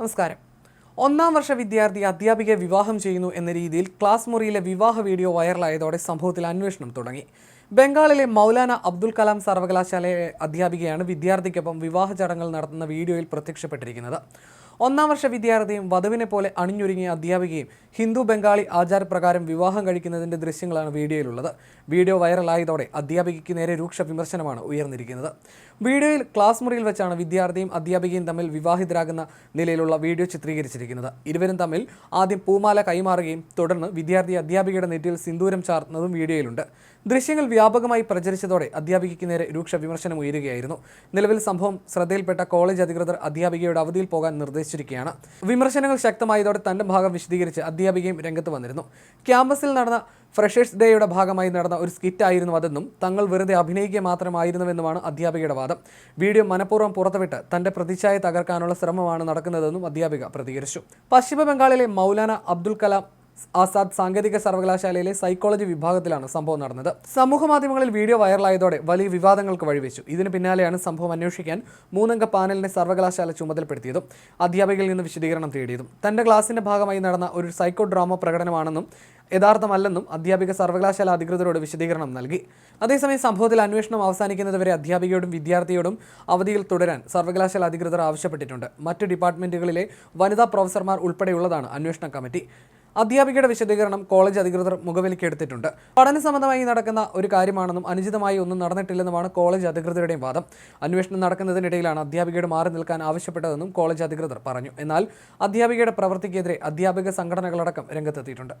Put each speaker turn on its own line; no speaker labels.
നമസ്കാരം. ഒന്നാം വർഷ വിദ്യാർത്ഥി അധ്യാപികയെ വിവാഹം ചെയ്യുന്നു എന്ന രീതിയിൽ ക്ലാസ് മുറിയിലെ വിവാഹ വീഡിയോ വൈറലായതോടെ സംഭവത്തിൽ അന്വേഷണം തുടങ്ങി. ബംഗാളിലെ മൗലാന അബ്ദുൽ കലാം സർവകലാശാലയിലെ അധ്യാപികയാണ് വിദ്യാർത്ഥിക്കൊപ്പം വിവാഹ ചടങ്ങുകൾ നടത്തുന്ന വീഡിയോയിൽ പ്രത്യക്ഷപ്പെട്ടിരിക്കുന്നത്. ഒന്നാം വർഷ വിദ്യാർത്ഥിയും വധുവിനെ പോലെ അണിഞ്ഞൊരുങ്ങിയ അധ്യാപികയും ഹിന്ദു ബംഗാളി ആചാരപ്രകാരം വിവാഹം കഴിക്കുന്നതിന്റെ ദൃശ്യങ്ങളാണ് വീഡിയോയിലുള്ളത്. വീഡിയോ വൈറലായതോടെ അധ്യാപികയ്ക്ക് നേരെ രൂക്ഷ വിമർശനമാണ് ഉയർന്നിരിക്കുന്നത്. വീഡിയോയിൽ ക്ലാസ് മുറിയിൽ വെച്ചാണ് വിദ്യാർത്ഥിയും അധ്യാപികയും തമ്മിൽ വിവാഹിതരാകുന്ന നിലയിലുള്ള വീഡിയോ ചിത്രീകരിച്ചിരിക്കുന്നത്. ഇരുവരും തമ്മിൽ ആദ്യം പൂമാല കൈമാറുകയും തുടർന്ന് വിദ്യാർത്ഥി അധ്യാപികയുടെ നെറ്റിയിൽ സിന്ദൂരം ചാർത്തുന്നതും വീഡിയോയിലുണ്ട്. ദൃശ്യങ്ങൾ വ്യാപകമായി പ്രചരിച്ചതോടെ അധ്യാപികയ്ക്ക് നേരെ രൂക്ഷ വിമർശനം ഉയരുകയായിരുന്നു. നിലവിൽ സംഭവം ശ്രദ്ധയിൽപ്പെട്ട കോളേജ് അധികൃതർ അധ്യാപികയുടെ അവധിയിൽ പോകാൻ നിർദ്ദേശിച്ചിരിക്കുകയാണ് വിമർശനങ്ങൾ ശക്തമായതോടെ തന്റെ ഭാഗം വിശദീകരിച്ച് അധ്യാപികയും രംഗത്ത് വന്നിരുന്നു. ക്യാമ്പസിൽ നടന്ന ഫ്രഷേഴ്സ് ഡേയുടെ ഭാഗമായി നടന്ന ഒരു സ്കിറ്റ് ആയിരുന്നു അതെന്നും തങ്ങൾ വെറുതെ അഭിനയിക്കുക മാത്രമായിരുന്നുവെന്നുമാണ് അധ്യാപികയുടെ വാദം. വീഡിയോ മനഃപൂർവം പുറത്തുവിട്ട് തന്റെ പ്രതിച്ഛായ തകർക്കാനുള്ള ശ്രമമാണ് നടക്കുന്നതെന്നും അധ്യാപിക പ്രതികരിച്ചു. പശ്ചിമ ബംഗാളിലെ മൗലാന അബ്ദുൽ കലാം ആസാദ് സാങ്കേതിക സർവകലാശാലയിലെ സൈക്കോളജി വിഭാഗത്തിലാണ് സംഭവം നടന്നത്. സമൂഹ മാധ്യമങ്ങളിൽ വീഡിയോ വൈറലായതോടെ വലിയ വിവാദങ്ങൾക്ക് വഴിവെച്ചു. ഇതിന് പിന്നാലെയാണ് സംഭവം അന്വേഷിക്കാൻ മൂന്നംഗ പാനലിനെ സർവകലാശാല ചുമതലപ്പെടുത്തിയതും അധ്യാപകയിൽ നിന്ന് വിശദീകരണം തേടിയതും. തന്റെ ക്ലാസിന്റെ ഭാഗമായി നടന്ന ഒരു സൈക്കോ ഡ്രാമ പ്രകടനമാണെന്നും യഥാർത്ഥമല്ലെന്നും അധ്യാപിക സർവകലാശാല അധികൃതരോട് വിശദീകരണം നൽകി. അതേസമയം സംഭവത്തിൽ അന്വേഷണം അവസാനിക്കുന്നതുവരെ അധ്യാപികയോടും വിദ്യാർത്ഥിയോടും അവധിയിൽ തുടരാൻ സർവകലാശാല അധികൃതർ ആവശ്യപ്പെട്ടിട്ടുണ്ട്. മറ്റ് ഡിപ്പാർട്ട്മെന്റുകളിലെ വനിതാ പ്രൊഫസർമാർ ഉൾപ്പെടെയുള്ളതാണ് അന്വേഷണ കമ്മിറ്റി. അധ്യാപികയുടെ വിശദീകരണം കോളേജ് അധികൃതർ മുഖവിലക്കെടുത്തിട്ടുണ്ട് പഠന സംബന്ധമായി നടക്കുന്ന ഒരു കാര്യമാണെന്നും അനുചിതമായി ഒന്നും നടന്നിട്ടില്ലെന്നുമാണ് കോളേജ് അധികൃതരുടെയും വാദം. അന്വേഷണം നടക്കുന്നതിനിടയിലാണ് അധ്യാപികയുടെ മാറി നിൽക്കാൻ ആവശ്യപ്പെട്ടതെന്നും കോളേജ് അധികൃതർ പറഞ്ഞു. എന്നാൽ അധ്യാപികയുടെ പ്രവൃത്തിക്കെതിരെ അധ്യാപിക സംഘടനകളടക്കം രംഗത്തെത്തിയിട്ടുണ്ട്.